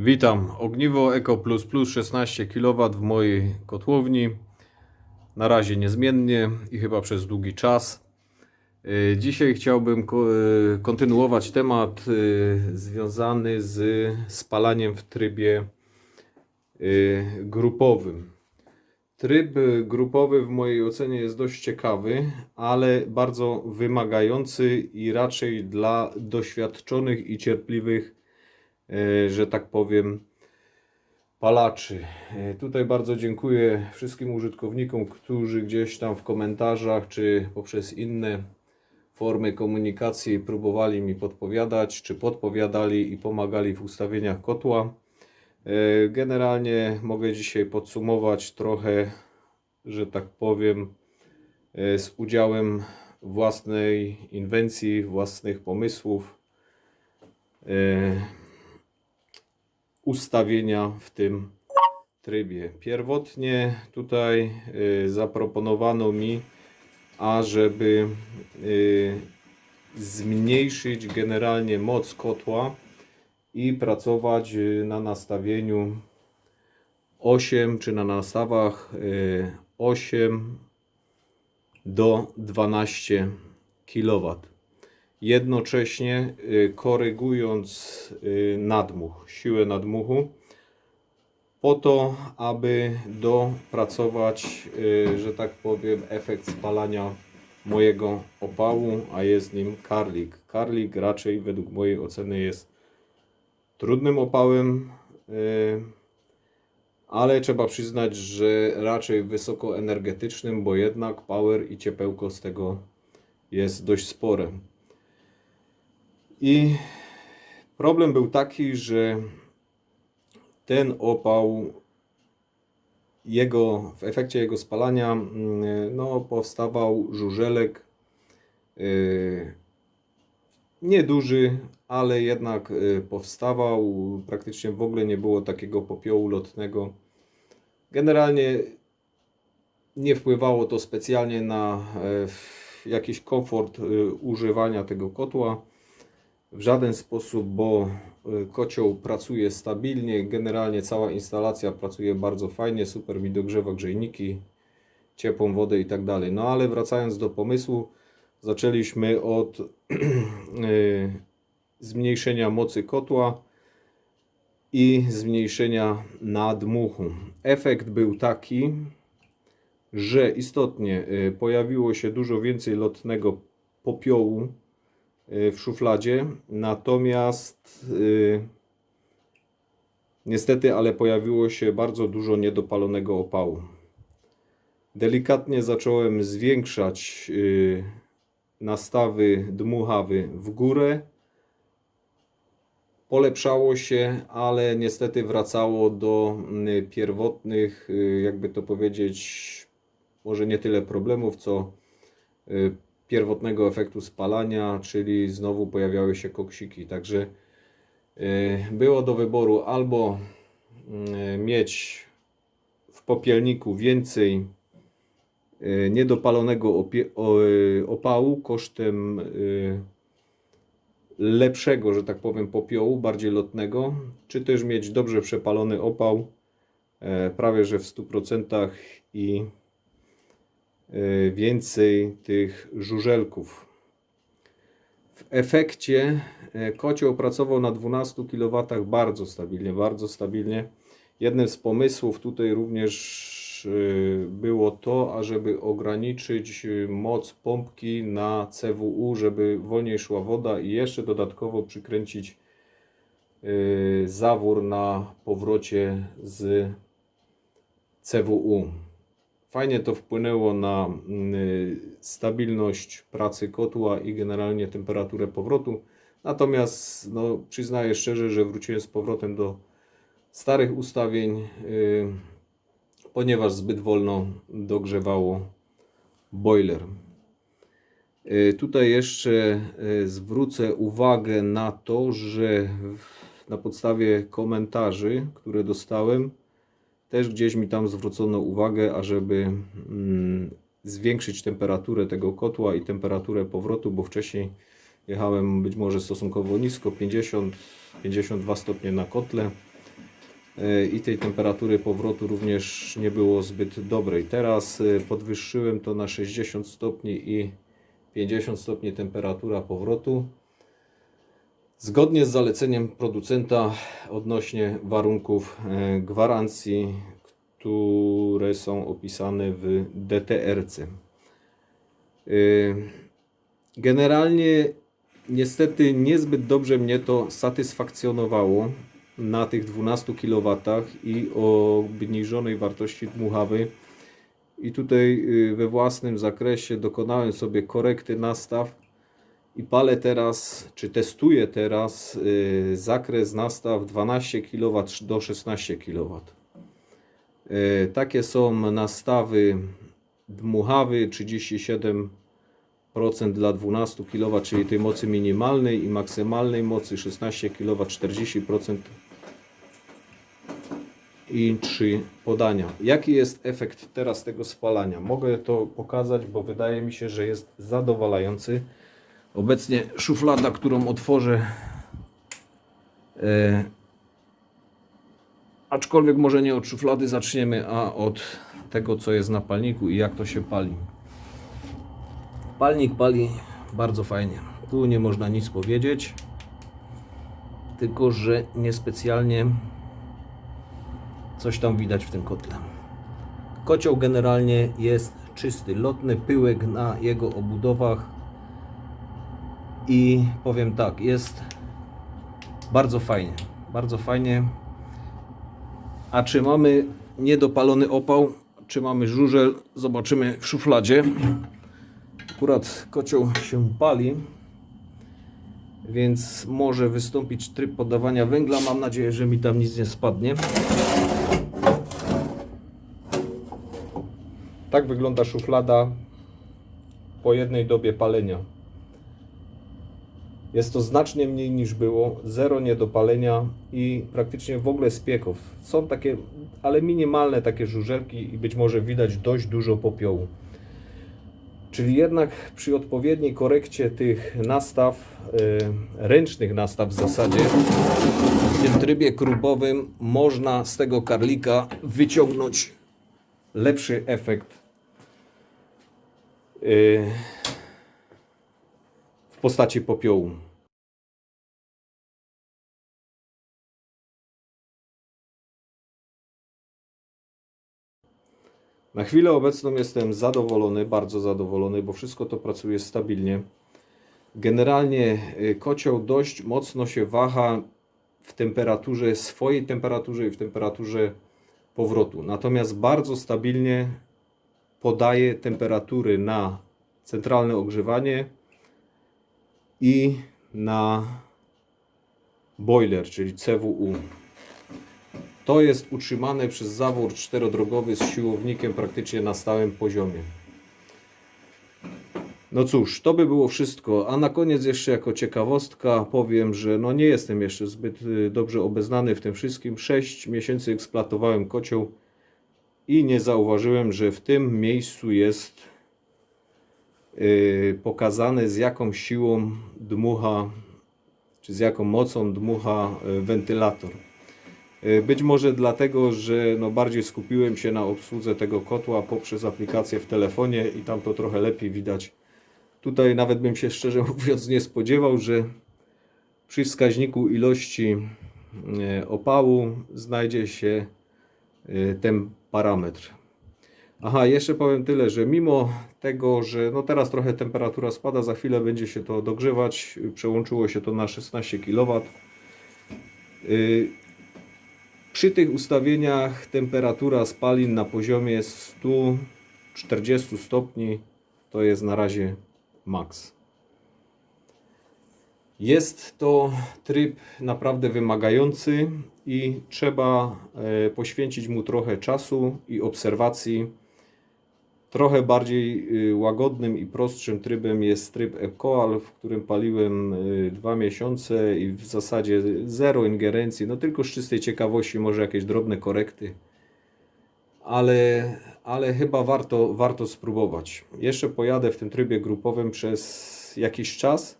Witam. Ogniwo Eco Plus Plus 16 kW w mojej kotłowni. Na razie niezmiennie i chyba przez długi czas. Yy, Dzisiaj chciałbym yy, kontynuować temat yy, związany z spalaniem w trybie grupowym. Tryb y, grupowy w mojej ocenie jest dość ciekawy, ale bardzo wymagający i raczej dla doświadczonych i cierpliwych że tak powiem, palaczy. E, Tutaj bardzo dziękuję wszystkim użytkownikom, którzy gdzieś tam w komentarzach czy poprzez inne formy komunikacji próbowali mi podpowiadać, czy podpowiadali i pomagali w ustawieniach kotła. E, Generalnie mogę dzisiaj podsumować trochę, że tak powiem, e, z udziałem własnej inwencji, własnych pomysłów. Ustawienia w tym trybie. Pierwotnie tutaj y, zaproponowano mi, ażeby y, zmniejszyć generalnie moc kotła i pracować y, na nastawieniu 8 czy na nastawach y, 8 do 12 kW jednocześnie y, korygując y, nadmuch, siłę nadmuchu, po to, aby dopracować, y, że tak powiem, efekt spalania mojego opału, a jest nim karlik. Karlik raczej według mojej oceny jest trudnym opałem, ale trzeba przyznać, że raczej wysokoenergetycznym, bo jednak power i ciepełko z tego jest dość spore. I problem był taki, że ten opał, jego, w efekcie jego spalania, mm, no, powstawał żużelek yy, nieduży, ale jednak yy, powstawał. Praktycznie w ogóle nie było takiego popiołu lotnego. Generalnie nie wpływało to specjalnie na e, jakiś komfort e, używania tego kotła w żaden sposób, bo y, kocioł pracuje stabilnie, generalnie cała instalacja pracuje bardzo fajnie, super mi dogrzewa grzejniki, ciepłą wodę i tak dalej. No ale wracając do pomysłu, zaczęliśmy od y, zmniejszenia mocy kotła i zmniejszenia nadmuchu. Efekt był taki, że istotnie y, pojawiło się dużo więcej lotnego popiołu w szufladzie, natomiast y, niestety, ale pojawiło się bardzo dużo niedopalonego opału. Delikatnie zacząłem zwiększać y, nastawy dmuchawy w górę. Polepszało się, ale niestety wracało do y, pierwotnych, y, jakby to powiedzieć, może nie tyle problemów, co y, pierwotnego efektu spalania, czyli znowu pojawiały się koksiki. Także y, było do wyboru albo y, mieć w popielniku więcej y, niedopalonego y, opału kosztem lepszego, że tak powiem, popiołu, bardziej lotnego, czy też mieć dobrze przepalony opał, e, prawie że w 100% i e, więcej tych żużelków. W efekcie e, kocioł pracował na 12 kW bardzo stabilnie, bardzo stabilnie. Jednym z pomysłów tutaj również e, było to, ażeby ograniczyć e, moc pompki na CWU, żeby wolniej szła woda i jeszcze dodatkowo przykręcić zawór na powrocie z CWU. Fajnie to wpłynęło na mm, stabilność pracy kotła i generalnie temperaturę powrotu. Natomiast no, przyznaję szczerze, że wróciłem z powrotem do starych ustawień, y, ponieważ zbyt wolno dogrzewało boiler. Y, Tutaj jeszcze y, zwrócę uwagę na to, że na podstawie komentarzy, które dostałem, też gdzieś mi tam zwrócono uwagę, ażeby mm, zwiększyć temperaturę tego kotła i temperaturę powrotu, bo wcześniej jechałem być może stosunkowo nisko, 50-52 stopnie na kotle. e, i tej temperatury powrotu również nie było zbyt dobrej. Teraz e, podwyższyłem to na 60 stopni i 50 stopni temperatura powrotu. Zgodnie z zaleceniem producenta odnośnie warunków e, gwarancji, które są opisane w DTRC. Y, Generalnie niestety niezbyt dobrze mnie to satysfakcjonowało na tych 12 kW i o obniżonej wartości dmuchawy. I tutaj y, we własnym zakresie dokonałem sobie korekty nastaw i palę teraz, czy testuję teraz y, zakres nastaw 12 kW do 16 kW. Y, Takie są nastawy dmuchawy 37% dla 12 kW, czyli tej mocy minimalnej i maksymalnej mocy 16 kW 40% i 3 podania. Jaki jest efekt teraz tego spalania? Mogę to pokazać, bo wydaje mi się, że jest zadowalający. Obecnie szuflada, którą otworzę, e, aczkolwiek może nie od szuflady zaczniemy, a od tego, co jest na palniku i jak to się pali. Palnik pali bardzo fajnie. Tu nie można nic powiedzieć, tylko że niespecjalnie coś tam widać w tym kotle. Kocioł generalnie jest czysty, lotny pyłek na jego obudowach i powiem tak, jest bardzo fajnie, bardzo fajnie. A czy mamy niedopalony opał, czy mamy żużel, zobaczymy w szufladzie. Akurat kocioł się pali, więc może wystąpić tryb podawania węgla. Mam nadzieję, że mi tam nic nie spadnie. Tak wygląda szuflada po jednej dobie palenia. Jest to znacznie mniej niż było, zero niedopalenia i praktycznie w ogóle spieków. Są takie, ale minimalne takie żużelki i być może widać dość dużo popiołu. Czyli jednak przy odpowiedniej korekcie tych nastaw, y, ręcznych nastaw w zasadzie, w tym trybie krupowym można z tego karlika wyciągnąć lepszy efekt y, w postaci popiołu. Na chwilę obecną jestem zadowolony, bardzo zadowolony, bo wszystko to pracuje stabilnie. Generalnie y, kocioł dość mocno się waha w temperaturze, swojej temperaturze i w temperaturze powrotu. Natomiast bardzo stabilnie podaje temperatury na centralne ogrzewanie i na boiler, czyli CWU. To jest utrzymane przez zawór czterodrogowy z siłownikiem praktycznie na stałym poziomie. No cóż, to by było wszystko. A na koniec jeszcze jako ciekawostka powiem, że no nie jestem jeszcze zbyt y, dobrze obeznany w tym wszystkim. 6 miesięcy eksploatowałem kocioł i nie zauważyłem, że w tym miejscu jest pokazane z jaką siłą dmucha, czy z jaką mocą dmucha y, wentylator. Y, Być może dlatego, że no bardziej skupiłem się na obsłudze tego kotła poprzez aplikację w telefonie i tam to trochę lepiej widać. Tutaj nawet bym się szczerze mówiąc nie spodziewał, że przy wskaźniku ilości opału znajdzie się ten parametr. Aha, jeszcze powiem tyle, że mimo tego, że no teraz trochę temperatura spada, za chwilę będzie się to dogrzewać, przełączyło się to na 16 kW. Y, Przy tych ustawieniach temperatura spalin na poziomie 140 stopni to jest na razie max. Jest to tryb naprawdę wymagający i trzeba e, poświęcić mu trochę czasu i obserwacji. Trochę bardziej y, łagodnym i prostszym trybem jest tryb Ecoal, w którym paliłem y, dwa miesiące i w zasadzie zero ingerencji, no tylko z czystej ciekawości może jakieś drobne korekty. Ale, ale chyba warto, warto spróbować. Jeszcze pojadę w tym trybie grupowym przez jakiś czas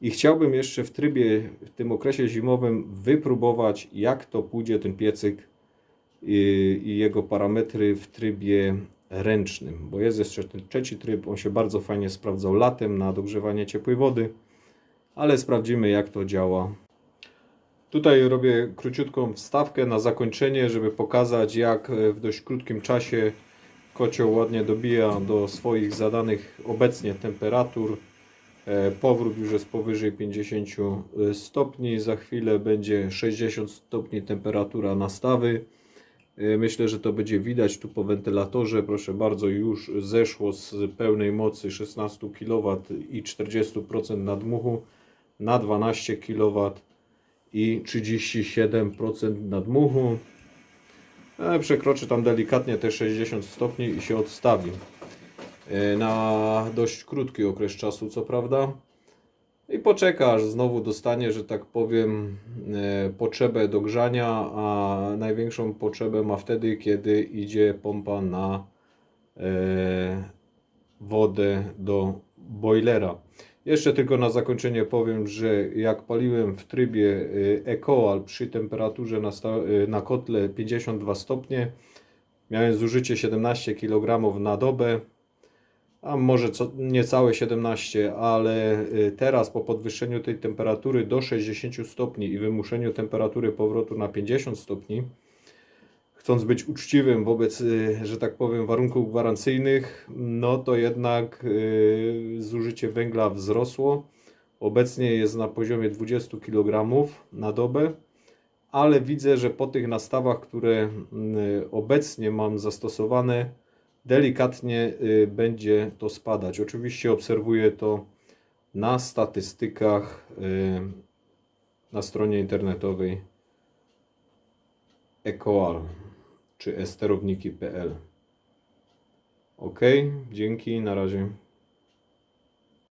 I chciałbym jeszcze w trybie, w tym okresie zimowym wypróbować, jak to pójdzie ten piecyk i, i jego parametry w trybie ręcznym, bo jest jeszcze ten trzeci tryb, on się bardzo fajnie sprawdzał latem na dogrzewanie ciepłej wody, ale sprawdzimy jak to działa. Tutaj robię króciutką wstawkę na zakończenie, żeby pokazać jak e, w dość krótkim czasie kocioł ładnie dobija do swoich zadanych obecnie temperatur. E, Powrót już jest powyżej 50 stopni, za chwilę będzie 60 stopni temperatura nastawy. E, Myślę, że to będzie widać tu po wentylatorze. Proszę bardzo, już zeszło z pełnej mocy 16 kW i 40% nadmuchu na 12 kW i 37% nadmuchu. E, Przekroczy tam delikatnie te 60 stopni i się odstawi. E, Na dość krótki okres czasu, co prawda. I poczeka, aż znowu dostanie, że tak powiem, e, potrzebę do grzania, a największą potrzebę ma wtedy, kiedy idzie pompa na e, wodę do boilera. Jeszcze tylko na zakończenie powiem, że jak paliłem w trybie y, Ecoal przy temperaturze na, na kotle 52 stopnie, miałem zużycie 17 kg na dobę, a może co, niecałe 17, ale y, teraz po podwyższeniu tej temperatury do 60 stopni i wymuszeniu temperatury powrotu na 50 stopni, chcąc być uczciwym wobec, y, że tak powiem, warunków gwarancyjnych, no to jednak y, zużycie węgla wzrosło. Obecnie jest na poziomie 20 kg na dobę, ale widzę, że po tych nastawach, które y, obecnie mam zastosowane, delikatnie y, będzie to spadać. Oczywiście obserwuję to na statystykach y, na stronie internetowej Ecoal czy esterowniki.pl. Ok, dzięki, na razie.